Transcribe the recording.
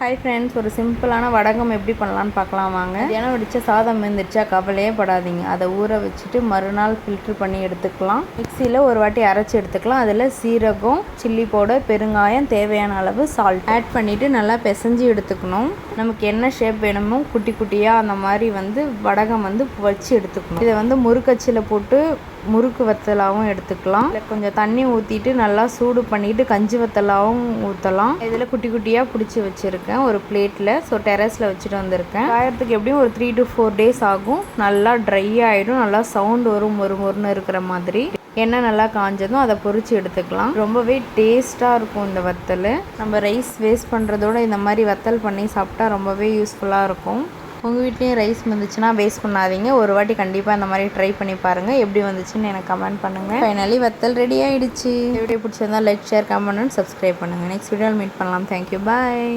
Hi friends ஒரு சிம்பிளான வடகம் எப்படி பண்ணலான்னு பார்க்கலாம் வாங்க. ஏன்னா வடித்த சாதம் வெந்துருச்சா கவலையே படாதீங்க. அதை ஊற வச்சுட்டு மறுநாள் ஃபில்ட்ரு பண்ணி எடுத்துக்கலாம். மிக்சியில் ஒரு வாட்டி அரைச்சி எடுத்துக்கலாம். அதில் சீரகம் சில்லி பவுடர் பெருங்காயம் தேவையான அளவு சால்ட் ஆட் பண்ணிவிட்டு நல்லா பிசைஞ்சு எடுத்துக்கணும். நமக்கு என்ன ஷேப் வேணுமோ குட்டி குட்டியாக அந்த மாதிரி வந்து வடகம் வந்து வச்சு எடுத்துக்கணும். இதை வந்து முறுக்கச்சியில் போட்டு முறுக்கு வத்தலாகவும் எடுத்துக்கலாம். இல்லை கொஞ்சம் தண்ணி ஊற்றிட்டு நல்லா சூடு பண்ணிட்டு கஞ்சி வத்தலாகவும் ஊற்றலாம் இதில் குட்டி குட்டியாக பிடிச்சி வச்சுருக்கேன். ஒரு பிளேட்டில் ஸோ டெரஸில் வச்சுட்டு வந்திருக்கேன். காயறதுக்கு எப்படியும் ஒரு த்ரீ டு ஃபோர் டேஸ் ஆகும். நல்லா ட்ரை ஆகிடும் நல்லா சவுண்ட் வரும் ஒரு மொறுன்னு இருக்கிற மாதிரி. எண்ணெய் நல்லா காஞ்சதும் அதை பொறிச்சு எடுத்துக்கலாம். ரொம்பவே டேஸ்ட்டாக இருக்கும் இந்த வத்தல். நம்ம ரைஸ் வேஸ்ட் பண்ணுறதோட இந்த மாதிரி வத்தல் பண்ணி சாப்பிட்டா ரொம்பவே யூஸ்ஃபுல்லாக இருக்கும். உங்கள் வீட்லேயும் ரைஸ் வந்துச்சுன்னா வேஸ்ட் பண்ணாதீங்க. ஒரு வாட்டி கண்டிப்பாக இந்த மாதிரி ட்ரை பண்ணி பாருங்கள் எப்படி வந்துச்சுன்னு எனக்கு கமெண்ட் பண்ணுங்கள் ஃபைனலி வத்தல் ரெடி ஆகிடுச்சு வீடியோ பிடிச்சிருந்தா like share comment and subscribe பண்ணுங்கள் நெக்ஸ்ட் வீடியோவில் மீட் பண்ணலாம். Thank you bye